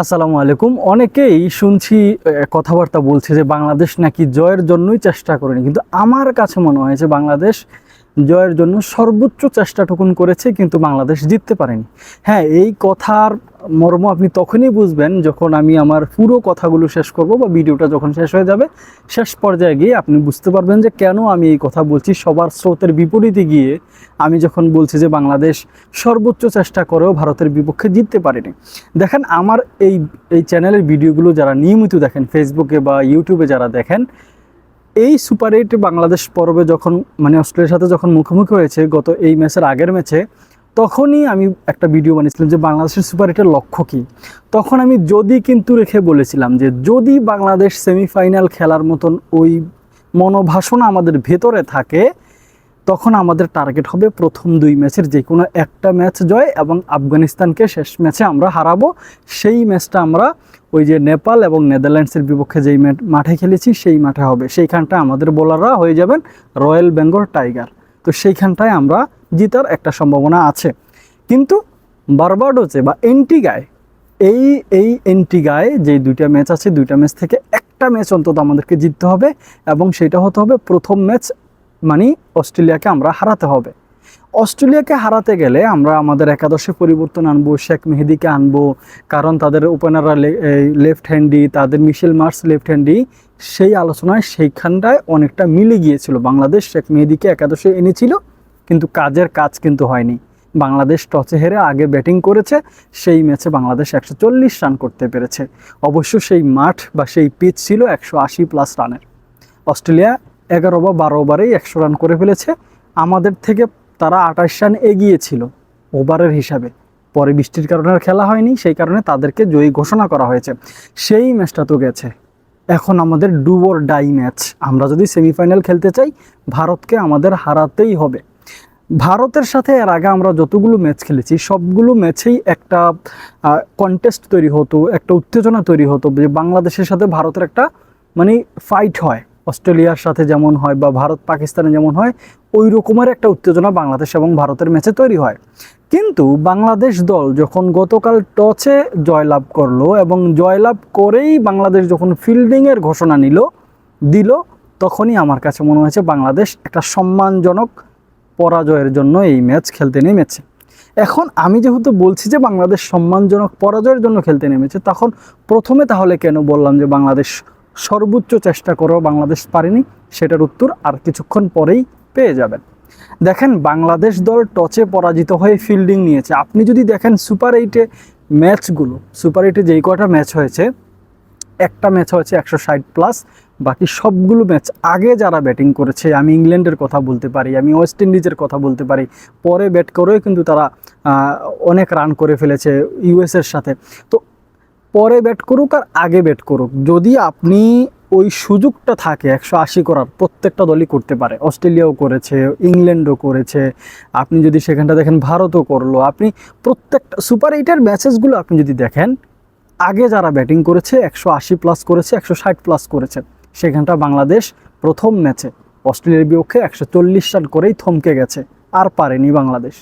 আসসালামু আলাইকুম। অনেকেই শুনছি কথাবার্তা বলছে যে বাংলাদেশ নাকি জয়ের জন্যই চেষ্টা করেনি। কিন্তু আমার কাছে মনে হয় যে বাংলাদেশ জয়ের জন্য সর্বোচ্চ চেষ্টাটুকুন করেছে, কিন্তু বাংলাদেশ জিততে পারেনি। হ্যাঁ এই কথার মর্ম আপনি তখনই বুঝবেন যখন আমি আমার পুরো কথাগুলো শেষ করব বা ভিডিওটা যখন শেষ হয়ে যাবে। শেষ পর্যায়ে গিয়ে আপনি বুঝতে পারবেন যে কেন আমি এই কথা বলছি। সবার স্রোতের বিপরীতে গিয়ে আমি যখন বলছি যে বাংলাদেশ সর্বোচ্চ চেষ্টা করেও ভারতের বিপক্ষে জিততে পারেনি। দেখেন, আমার এই এই চ্যানেলের ভিডিওগুলো যারা নিয়মিত দেখেন ফেসবুকে বা ইউটিউবে যারা দেখেন এই সুপার এইট বাংলাদেশ পর্বে যখন মানে অস্ট্রেলিয়ার সাথে যখন মুখোমুখি হয়েছে গত এই ম্যাচের আগের ম্যাচে, তখনই আমি একটা ভিডিও বানিয়েছিলাম যে বাংলাদেশের সুপার এইটের লক্ষ্য কী। তখন আমি যদি কিন্তু রেখে বলেছিলাম যে যদি বাংলাদেশ সেমিফাইনাল খেলার মতন ওই মনোভাসনা আমাদের ভেতরে থাকে তখন আমাদের টার্গেট হবে প্রথম দুই ম্যাচের যে কোনো একটা ম্যাচ জয় এবং আফগানিস্তানকে শেষ ম্যাচে আমরা হারাবো। সেই ম্যাচটা আমরা ওই যে নেপাল এবং নেদারল্যান্ডসের বিপক্ষে যেই মাঠে খেলেছি সেই মাঠে হবে। সেইখানটা আমাদের বোলাররা হয়ে যাবেন রয়্যাল বেঙ্গল টাইগার। তো সেইখানটায় আমরা জিতার একটা সম্ভাবনা আছে। কিন্তু বারবাডোসে বা এন্টিগায়, এই এই এন্টিগায় যে দুইটা ম্যাচ আছে, দুইটা ম্যাচ থেকে একটা ম্যাচ অন্তত আমাদেরকে জিততে হবে এবং সেটা হতে হবে প্রথম ম্যাচ মানে অস্ট্রেলিয়াকে আমরা হারাতে হবে। অস্ট্রেলিয়াকে হারাতে গেলে আমরা আমাদের একাদশে পরিবর্তন আনব, শেখ মেহেদিকে আনব, কারণ তাদের ওপেনাররা লেফট হ্যান্ডি তাদের মিশেল মার্স লেফট হ্যান্ডি সেই আলোচনায় সেইখানটায় অনেকটা মিলে গিয়েছিল। বাংলাদেশ শেখ মেহেদিকে একাদশে এনেছিল, কিন্তু কাজের কাজ কিন্তু হয়নি। বাংলাদেশ টসে হেরে আগে ব্যাটিং করেছে, সেই ম্যাচে বাংলাদেশ একশো চল্লিশ রান করতে পেরেছে। অবশ্য সেই মাঠ বা সেই পিচ ছিল একশো আশি প্লাস রানের। অস্ট্রেলিয়া এগারো বা বারো ওভারেই একশো রান করে ফেলেছে। আমাদের থেকে তারা আঠাশ রান এগিয়ে ছিল ওভারের হিসাবে। পরে বৃষ্টির কারণে আর খেলা হয়নি, সেই কারণে তাদেরকে জয়ী ঘোষণা করা হয়েছে। সেই ম্যাচটা তো গেছে। এখন আমাদের ডু ওর ডাই ম্যাচ। আমরা যদি সেমিফাইনাল খেলতে চাই, ভারতকে আমাদের হারাতেই হবে। ভারতের সাথে এর আগে আমরা যতগুলো ম্যাচ খেলেছি, সবগুলো ম্যাচেই একটা কন্টেস্ট তৈরি হতো, একটা উত্তেজনা তৈরি হতো যে বাংলাদেশের সাথে ভারতের একটা মানে ফাইট হয়। অস্ট্রেলিয়ার সাথে যেমন হয় বা ভারত পাকিস্তানে যেমন হয়, ওই রকমের একটা উত্তেজনা বাংলাদেশ এবং ভারতের ম্যাচে তৈরি হয়। কিন্তু বাংলাদেশ দল যখন গতকাল টসে জয়লাভ করল এবং জয়লাভ করেই বাংলাদেশ যখন ফিল্ডিংয়ের ঘোষণা নিল, দিল, তখনই আমার কাছে মনে হয়েছে বাংলাদেশ একটা সম্মানজনক পরাজয়ের জন্য এই ম্যাচ খেলতে নেমেছে। এখন আমি যেহেতু বলছি যে বাংলাদেশ সম্মানজনক পরাজয়ের জন্য খেলতে নেমেছে, তখন প্রথমে তাহলে কেন বললাম যে বাংলাদেশ সর্বোচ্চ চেষ্টা করেও বাংলাদেশ পারেনি, সেটার উত্তর আর কিছুক্ষণ পরেই পেয়ে যাবেন। দেখেন, বাংলাদেশ দল টচে পরাজিত হয়ে ফিল্ডিং নিয়েছে। আপনি যদি দেখেন সুপার এইটে ম্যাচগুলো সুপার এইটে যেই কটা ম্যাচ হয়েছে, একটা ম্যাচ হয়েছে একশো ষাট প্লাস বাকি সবগুলো ম্যাচ আগে যারা ব্যাটিং করেছে, আমি ইংল্যান্ডের কথা বলতে পারি, আমি ওয়েস্ট ইন্ডিজের কথা বলতে পারি, পরে ব্যাট করেও কিন্তু তারা অনেক রান করে ফেলেছে ইউএসের সাথে। তো পরে ব্যাট করুক আর আগে ব্যাট করুক। যদি আপনি ওই সুযোগটা থাকে, একশো আশি করার প্রত্যেকটা দলই করতে পারে। অস্ট্রেলিয়াও করেছে, ইংল্যান্ডও করেছে। আপনি যদি সেখানটা দেখেন, ভারতও করল। আপনি প্রত্যেকটা সুপার এইটের ম্যাচেসগুলো আপনি যদি দেখেন, আগে যারা ব্যাটিং করেছে, একশো আশি প্লাস করেছে, একশো ষাট প্লাস করেছে। সেখানটা বাংলাদেশ প্রথম ম্যাচে। অস্ট্রেলিয়ার বিপক্ষে একশো চল্লিশ রান করেই থমকে গেছে। আর পারেনি বাংলাদেশ।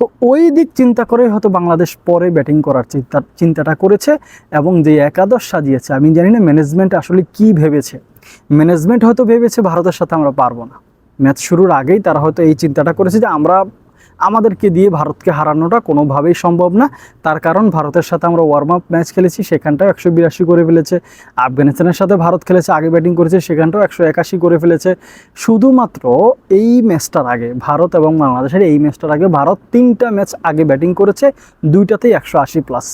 তো ওই দিক চিন্তা করেই হয়তো বাংলাদেশ পরে ব্যাটিং করার চিন্তা, চিন্তাটা করেছে এবং যে একাদশ সাজিয়েছে, আমি জানি না ম্যানেজমেন্ট আসলে কি ভেবেছে। ম্যানেজমেন্ট হয়তো ভেবেছে, ভারতের সাথে আমরা পারব না। ম্যাচ শুরুর আগেই তারা হয়তো এই চিন্তাটা করেছে যে আমরা আমাদেরকে দিয়ে ভারতকে হারানোটা কোনোভাবেই সম্ভব না। তার কারণ ভারতের সাথে আমরা ওয়ার্ম আপ ম্যাচ খেলেছি, সেখানটাও একশো বিরাশি করে ফেলেছে। আফগানিস্তানের সাথে ভারত খেলেছে, আগে ব্যাটিং করেছে, সেখানটাও একশো একাশি করে ফেলেছে। শুধুমাত্র এই ম্যাচটার আগে, ভারত এবং বাংলাদেশের এই ম্যাচটার আগে, ভারত তিনটা ম্যাচ আগে ব্যাটিং করেছে, দুইটাতেই একশো আশি প্লাস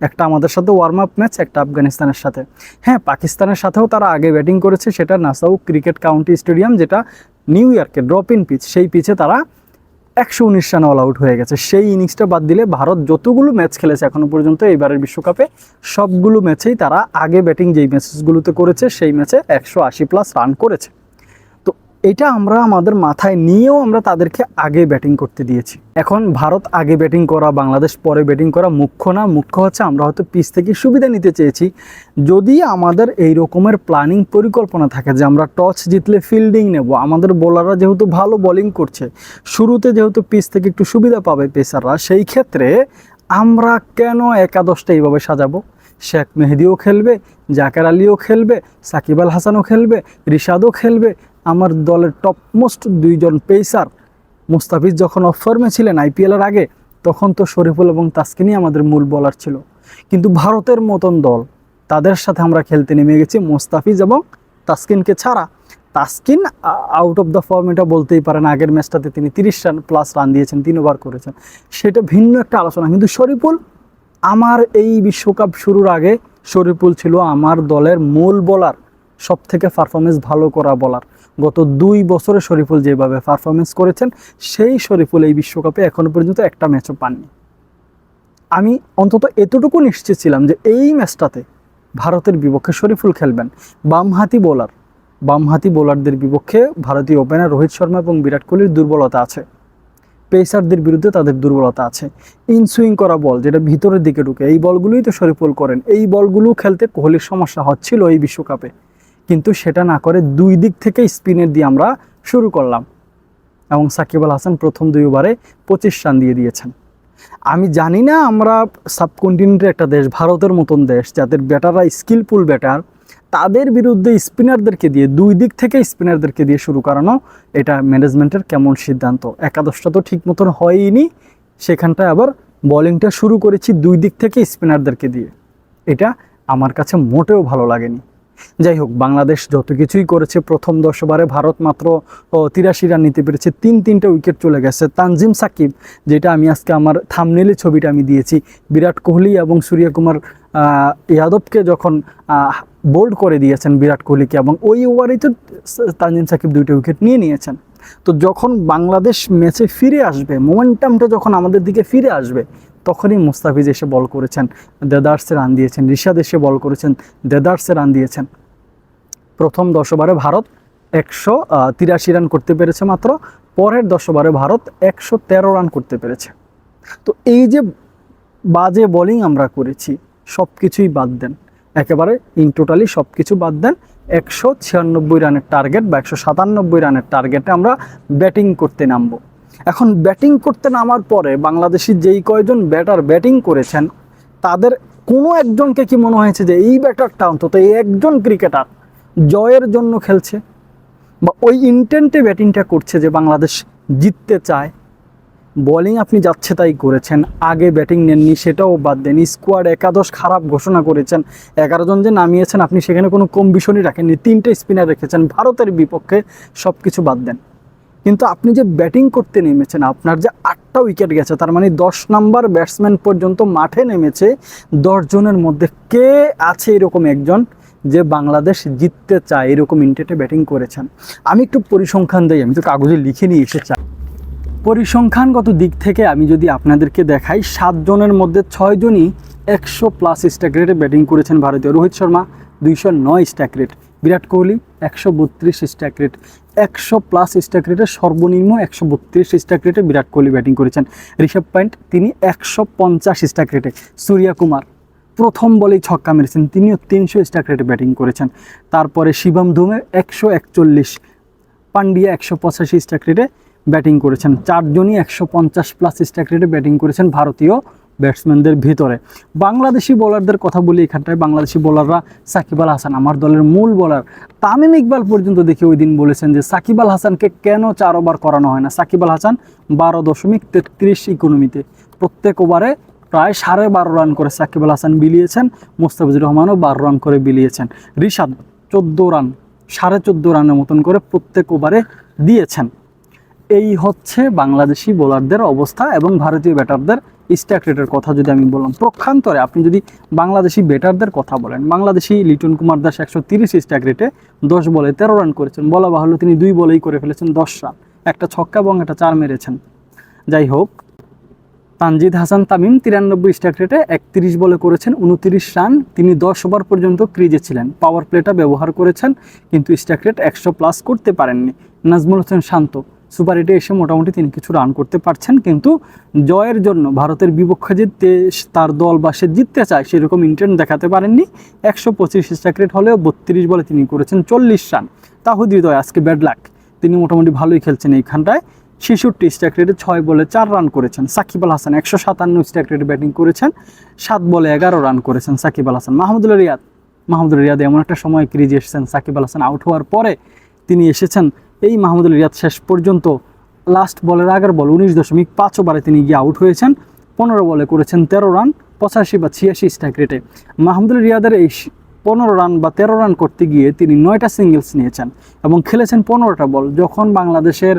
একটা আমাদের সাথে ওয়ার্ম আপ ম্যাচ একটা আফগানিস্তানের সাথে। হ্যাঁ পাকিস্তানের সাথেও তারা আগে ব্যাটিং করেছে, সেটা নাসাউ ক্রিকেট কাউন্টি স্টেডিয়াম, যেটা নিউ ইয়র্কে ড্রপ ইন পিচ সেই পিচে তারা একশো উনিশ রান অল আউট হয়ে গেছে। সেই ইনিংসটা বাদ দিলে ভারত যতগুলো ম্যাচ খেলেছে এখনও পর্যন্ত এইবারের বিশ্বকাপে সবগুলো ম্যাচেই তারা আগে ব্যাটিং যেই ম্যাচেসগুলোতে করেছে, সেই ম্যাচে একশো আশি প্লাস রান করেছে। এটা আমরা আমাদের মাথায় নিয়েও আমরা তাদেরকে আগে ব্যাটিং করতে দিয়েছি। এখন ভারত আগে ব্যাটিং করা, বাংলাদেশ পরে ব্যাটিং করা মুখ্য না। মুখ্য হচ্ছে আমরা হয়তো পিচ থেকে সুবিধা নিতে চেয়েছি। যদি আমাদের এই রকমের প্ল্যানিং পরিকল্পনা থাকে যে আমরা টস জিতলে ফিল্ডিং নেব, আমাদের বোলাররা যেহেতু ভালো বোলিং করছে, শুরুতে যেহেতু পিচ থেকে একটু সুবিধা পাবে পেসাররা, সেই ক্ষেত্রে আমরা কেন একাদশটা এইভাবে সাজাবো? শেখ মেহেদিও খেলবে, জাকের আলীও খেলবে, সাকিব আল হাসানও খেলবে, রিশাদও খেলবে আমার দলের টপ মোস্ট দুইজন পেসার মুস্তাফিজ যখন অফ ফর্মে ছিলেন আইপিএলের আগে, তখন তো শরীফুল এবং তাসকিনই আমাদের মূল বলার ছিল। কিন্তু ভারতের মতন দল, তাদের সাথে আমরা খেলতে নেমে গেছি মুস্তাফিজ এবং তাসকিনকে ছাড়া। Taskin out of the form এটা বলতেই পারেন, আগের ম্যাচটাতে তিনি তিরিশ রান প্লাস রান দিয়েছেন তিন ওভার করেছেন। সেটা ভিন্ন একটা আলোচনা। কিন্তু শরীফুল, আমার এই বিশ্বকাপ শুরুর আগে শরীফুল ছিল আমার দলের মূল বলার সব থেকে পারফরমেন্স ভালো করা বলার গত দুই বছরে শরীফুল যেভাবে পারফরমেন্স করেছেন, সেই শরীফুল এই বিশ্বকাপে এখনও পর্যন্ত একটা ম্যাচও পাননি। আমি অন্তত এতটুকু নিশ্চিত ছিলাম যে এই ম্যাচটাতে ভারতের বিপক্ষে শরীফুল খেলবেন। বামহাতি বোলার বামহাতি বোলারদের বিপক্ষে ভারতীয় ওপেনার রোহিত শর্মা এবং বিরাট কোহলির দুর্বলতা আছে। পেসারদের বিরুদ্ধে তাদের দুর্বলতা আছে। ইনসুইং করা বল যেটা ভিতরের দিকে ঢুকে, এই বলগুলোই তো শরীফুল করেন, এই বলগুলো খেলতে কোহলির সমস্যা হচ্ছিল এই বিশ্বকাপে। কিন্তু সেটা না করে দুই দিক থেকে স্পিনের দিয়ে আমরা শুরু করলাম। এবং সাকিব আল হাসান প্রথম দুই ওভারে পঁচিশ রান দিয়ে দিয়েছেন। আমি জানি না আমরা সাবকন্টিনেন্টের একটা দেশ, ভারতের মতন দেশ, যাদের ব্যাটাররা স্কিলফুল ব্যাটার, তাদের বিরুদ্ধে স্পিনারদেরকে দিয়ে, দুই দিক থেকে স্পিনারদেরকে দিয়ে শুরু করানো এটা ম্যানেজমেন্টের কেমন সিদ্ধান্ত? একাদশটা তো ঠিক মতন হয়নি সেখানটায় আবার বোলিংটা শুরু করেছি দুই দিক থেকে স্পিনারদেরকে দিয়ে। এটা আমার কাছে মোটেও ভালো লাগেনি। যাই হোক বাংলাদেশ যত কিছুই করেছে প্রথম দশ ওভারে ভারত মাত্র তিরাশি রান নিতে পেরেছে। তিন তিনটে উইকেট চলে গেছে। তানজিম সাকিব যেটা আমি আজকে আমার থামনেলে ছবিটা আমি দিয়েছি বিরাট কোহলি এবং সূর্যকুমার আহ, যাদবকে যখন বোল্ড করে দিয়েছেন বিরাট কোহলিকে এবং ওই ওভারেই তো তানজিম সাকিব দুইটা উইকেট নিয়ে নিয়েছেন। তো যখন বাংলাদেশ ম্যাচে ফিরে আসবে মোমেন্টামটা যখন আমাদের দিকে ফিরে আসবে তখনই মুস্তাফিজ এসে বল করেছেন, দেদার্সে রান দিয়েছেন, রিশাদ এসে বল করেছেন, দেদার্সে রান দিয়েছেন। প্রথম দশ ওভারে ভারত একশো তিরাশি রান করতে পেরেছে মাত্র, পরের দশ ওভারে ভারত একশো তেরো রান করতে পেরেছে। তো এই যে বাজে বোলিং আমরা করেছি সব কিছুই বাদ দেন। একেবারে ইন টোটালি সব কিছু বাদ দেন। একশো ছিয়ানব্বই রানের টার্গেট বা একশো সাতানব্বই রানের টার্গেটে আমরা ব্যাটিং করতে নামবো। এখন ব্যাটিং করতে নামার পরে বাংলাদেশি যেই কয়জন ব্যাটার ব্যাটিং করেছেন, তাদের কোনো একজনকে কি মনে হয়েছে যে এই ব্যাটারটা অন্তত এই একজন ক্রিকেটার জয়ের জন্য খেলছে? বা ওই ইন্টেন্টে ব্যাটিংটা করছে যে বাংলাদেশ জিততে চায়? বোলিং আপনি যাচ্ছে তাই করেছেন, আগে ব্যাটিং নেননি, সেটাও বাদ দেন। স্কোয়াড একাদশ খারাপ ঘোষণা করেছেন, এগারো জন যে নামিয়েছেন, আপনি সেখানে কোনো কম্বিশনই রাখেননি, তিনটে স্পিনার রেখেছেন, ভারতের বিপক্ষে সব কিছু বাদ দেন। কিন্তু আপনি যে ব্যাটিং করতে নেমেছেন, আপনার যে আটটা উইকেট গেছে, তার মানে দশ নাম্বার ব্যাটসম্যান পর্যন্ত মাঠে নেমেছে, দশ জনের মধ্যে কে আছে এরকম একজন যে বাংলাদেশ জিততে চায়, এরকম ইন্টেটে ব্যাটিং করেছেন? আমি একটু পরিসংখ্যান দিই, আমি তো কাগজে লিখে নিয়ে এসে চাই পরিসংখ্যানগত দিক থেকে আমি যদি আপনাদেরকে দেখাই সাতজনের মধ্যে ছয়জনই একশো প্লাস স্ট্যাক রেটে ব্যাটিং করেছেন ভারতীয়। রোহিত শর্মা, দুইশো নয় স্ট্যাক রেট বিরাট কোহলি একশো বত্রিশ স্ট্যাক রেট একশো প্লাস স্ট্যাক রেটে সর্বনিম্ন একশো বত্রিশ স্ট্যাক রেটে বিরাট কোহলি ব্যাটিং করেছেন। ঋষভ পয়েন্ট তিনি একশো পঞ্চাশ স্ট্যাক রেটে সূর্যা কুমার, প্রথম বলেই ছক্কা মেরেছেন, তিনিও তিনশো স্ট্যাক রেটে ব্যাটিং করেছেন। তারপরে শিবম ধুমে একশো একচল্লিশ, পান্ডিয়া একশো পঁচাশি স্ট্রাইক রেটে ব্যাটিং করেছেন। চারজনই একশো পঞ্চাশ প্লাস স্ট্রাইক রেটে ব্যাটিং করেছেন ভারতীয় ব্যাটসম্যানদের ভিতরে। বাংলাদেশি বোলারদের কথা বলি এখানটায়, বাংলাদেশি বোলাররা সাকিব আল হাসান, আমার দলের মূল বোলার তামিম ইকবাল পর্যন্ত দেখে ওই দিন বলেছেন যে, সাকিব আল হাসানকে কেন চার ওভার করানো হয় না? সাকিব আল হাসান বারো দশমিক তেত্রিশ ইকোনমিতে প্রত্যেক ওভারে প্রায় সাড়ে বারো রান করে সাকিব আল হাসান বিলিয়েছেন, মোস্তাফিজুর রহমানও বারো রান করে বিলিয়েছেন। রিশাদ চোদ্দ রান সাড়ে চোদ্দ রানের মতন করে প্রত্যেক ওভারে দিয়েছেন। এই হচ্ছে বাংলাদেশি বোলারদের অবস্থা এবং ভারতীয় ব্যাটারদের স্ট্যাক রেটের কথা যদি আমি বললাম। প্রক্ষান্তরে আপনি যদি বাংলাদেশি ব্যাটারদের কথা বলেন, বাংলাদেশি লিটন কুমার দাস একশো তিরিশ স্ট্যাক রেটে দশ বলে তেরো রান করেছেন। বলা বাহুল্য তিনি দুই বলেই করে ফেলেছেন দশ রান। একটা ছক্কা এবং একটা চার মেরেছেন। যাই হোক, তানজিদ হাসান তামিম তিরানব্বই স্ট্রাইক রেটে একত্রিশ বলে করেছেন, উনত্রিশ রান। তিনি দশ ওভার পর্যন্ত ক্রিজে ছিলেন। পাওয়ার প্লেটা ব্যবহার করেছেন, কিন্তু স্ট্যাক রেট একশো প্লাস করতে পারেননি। নাজমুল হোসেন শান্ত সুপার হিটে এসে মোটামুটি তিনি কিছু রান করতে পারছেন। কিন্তু জয়ের জন্য ভারতের বিপক্ষে যে তে- তার দল বা সে জিততে চায়, সেরকম ইন্টেন্ট দেখাতে পারেননি। একশো পঁচিশ স্ট্রাইক রেট হলেও বত্রিশ বলে তিনি করেছেন চল্লিশ রান তাহুদ হৃদয়, আজকে ব্যাড লাক তিনি মোটামুটি ভালোই খেলছেন এইখানটায়। ছেষট্টি স্ট্রাইক রেটে ছয় বলে চার রান করেছেন সাকিব আল হাসান। একশো সাতান্ন স্ট্রাইক রেটে ব্যাটিং করেছেন, সাত বলে এগারো রান করেছেন সাকিব আল হাসান। মাহমুদুল রিয়াদ মাহমুদুল রিয়াদ এমন একটা সময় ক্রিজে এসেছেন। সাকিব আল হাসান আউট হওয়ার পরে তিনি এসেছেন এই মাহমুদুল রিয়াদ শেষ পর্যন্ত লাস্ট বলের আগের বল উনিশ দশমিক পাঁচ ওভারে তিনি গিয়ে আউট হয়েছেন। পনেরো বলে করেছেন তেরো রান পঁচাশি বা ছিয়াশি স্ট্রাইক রেটে মাহমুদুল রিয়াদের এই পনেরো রান বা তেরো রান করতে গিয়ে তিনি নয়টা সিঙ্গেলস নিয়েছেন এবং খেলেছেন পনেরোটা বল যখন বাংলাদেশের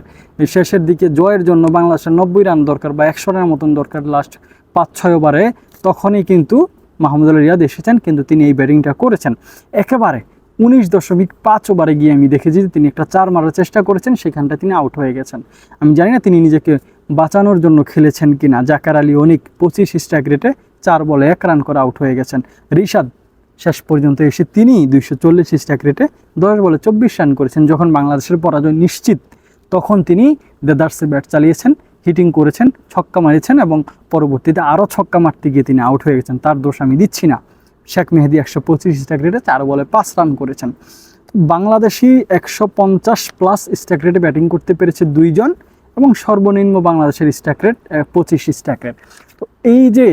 শেষের দিকে জয়ের জন্য বাংলাদেশের নব্বই রান দরকার বা একশো রানের মতন দরকার লাস্ট পাঁচ ছয় ওভারে, তখনই কিন্তু মাহমুদুল রিয়াদ এসেছেন, কিন্তু তিনি এই ব্যাটিংটা করেছেন। একেবারে উনিশ দশমিক পাঁচ ওভারে গিয়ে আমি দেখেছি যে তিনি একটা চার মারার চেষ্টা করেছেন, সেখানটা তিনি আউট হয়ে গেছেন। আমি জানি না তিনি নিজেকে বাঁচানোর জন্য খেলেছেন কি না জাকার আলী অনেক পঁচিশ স্ট্রাইক রেটে চার বলে এক রান করে আউট হয়ে গেছেন। রিশাদ শেষ পর্যন্ত এসে তিনি দুইশো চল্লিশ স্ট্রাইক রেটে দশ বলে চব্বিশ রান করেছেন। যখন বাংলাদেশের পরাজয় নিশ্চিত, তখন তিনি দেদার্সে ব্যাট চালিয়েছেন, হিটিং করেছেন, ছক্কা মারিয়েছেন এবং পরবর্তীতে আরও ছক্কা মারতে গিয়ে তিনি আউট হয়ে গেছেন। তার দোষ আমি দিচ্ছি না। শেখ মেহেদি একশো পঁচিশ স্ট্রাইক রেটে চার বলে পাঁচ রান করেছেন। বাংলাদেশি একশো পঞ্চাশ প্লাস স্ট্রাইক রেটে ব্যাটিং করতে পেরেছে দুইজন এবং সর্বনিম্ন বাংলাদেশের স্ট্রাইক রেট পঁচিশ স্ট্রাইক রেট। তো এই যে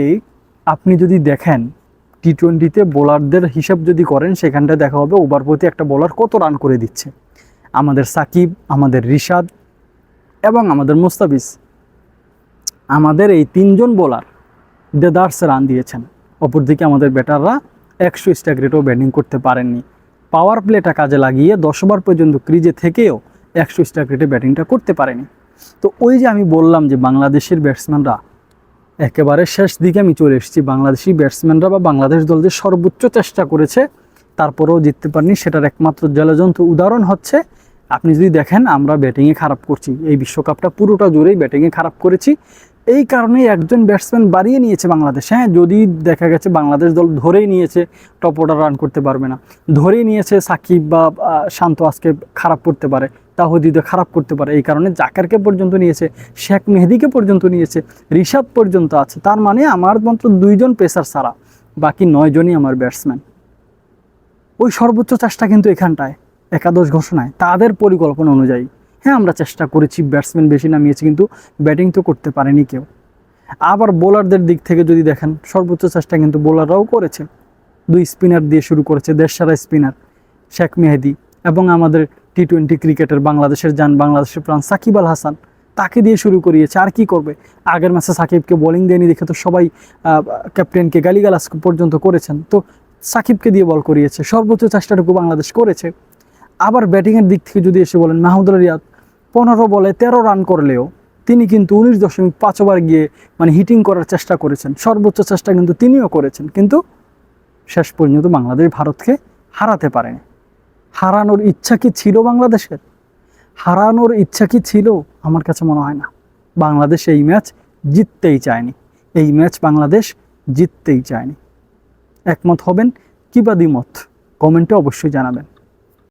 আপনি যদি দেখেন টি টোয়েন্টিতে বোলারদের হিসাব যদি করেন সেখানটা দেখা হবে ওভার প্রতি একটা বোলার কত রান করে দিচ্ছে। আমাদের সাকিব, আমাদের রিশাদ এবং আমাদের মুস্তাফিজ। আমাদের এই তিনজন বোলার দেদার্স রান দিয়েছেন। অপরদিকে আমাদের ব্যাটাররা একশো স্ট্রাইক রেটেও ব্যাটিং করতে পারেননি। পাওয়ার প্লেটা কাজে লাগিয়ে দশ ওভার পর্যন্ত ক্রিজে থেকেও একশো স্ট্রাইক রেটে ব্যাটিংটা করতে পারেনি। তো ওই যে আমি বললাম যে বাংলাদেশের ব্যাটসম্যানরা, একেবারে শেষ দিকে আমি চলে এসেছি। বাংলাদেশি ব্যাটসম্যানরা বা বাংলাদেশ দল যে সর্বোচ্চ চেষ্টা করেছে, তারপরেও জিততে পারেনি। সেটার একমাত্র জলজন্ত উদাহরণ হচ্ছে, আপনি যদি দেখেন আমরা ব্যাটিংয়ে খারাপ করছি, এই বিশ্বকাপটা পুরোটা জুড়েই ব্যাটিংয়ে খারাপ করেছি। এই কারণে একজন ব্যাটসম্যান বাড়িয়ে নিয়েছে বাংলাদেশ। হ্যাঁ যদি দেখা গেছে বাংলাদেশ দল ধরেই নিয়েছে টপ অর্ডার রান করতে পারবে না। ধরেই নিয়েছে সাকিব বা শান্ত আজকে খারাপ করতে পারে তাহদিদে খারাপ করতে পারে। এই কারণে জাকারকে পর্যন্ত নিয়েছে, শেখ মেহেদিকে পর্যন্ত নিয়েছে ঋষাদ পর্যন্ত আছে। তার মানে আমার মাত্র দুইজন পেসার ছাড়া, বাকি নয়জনই আমার ব্যাটসম্যান ওই সর্বোচ্চ চেষ্টা কিন্তু এখানটায়, একাদশ ঘোষণায়, তাদের পরিকল্পনা অনুযায়ী। হ্যাঁ আমরা চেষ্টা করেছি ব্যাটসম্যান বেশি নামিয়েছি, কিন্তু ব্যাটিং তো করতে পারেনি কেউ। আবার বোলারদের দিক থেকে যদি দেখেন, সর্বোচ্চ চেষ্টা কিন্তু বোলাররাও করেছে। দুই স্পিনার দিয়ে শুরু করেছে দেশসারা স্পিনার শেখ মেহেদি এবং আমাদের টি টোয়েন্টি ক্রিকেটের বাংলাদেশের যান বাংলাদেশের প্রাণ সাকিব আল হাসান। তাকে দিয়ে শুরু করিয়েছে, আর কি করবে? আগের ম্যাচে সাকিবকে বোলিং দেয়নি দেখে তো সবাই ক্যাপ্টেনকে গালিগালাজ পর্যন্ত করেছেন। তো সাকিবকে দিয়ে বল করিয়েছে, সর্বোচ্চ চেষ্টাটুকু বাংলাদেশ করেছে। আবার ব্যাটিংয়ের দিক থেকে যদি এসে বলেন, মাহমুদুল রিয়াদ পনেরো বলে তেরো রান করলেও তিনি কিন্তু উনিশ দশমিক পাঁচ ওভার গিয়ে মানে হিটিং করার চেষ্টা করেছেন। সর্বোচ্চ চেষ্টা কিন্তু তিনিও করেছেন, কিন্তু শেষ পর্যন্ত বাংলাদেশ ভারতকে হারাতে পারেনি। হারানোর ইচ্ছা কি ছিল বাংলাদেশের? হারানোর ইচ্ছা কি ছিল? আমার কাছে মনে হয় না। বাংলাদেশ এই ম্যাচ জিততেই চায়নি। এই ম্যাচ বাংলাদেশ জিততেই চায়নি। একমত হবেন কি বা দ্বিমত? কমেন্টে অবশ্যই জানাবেন।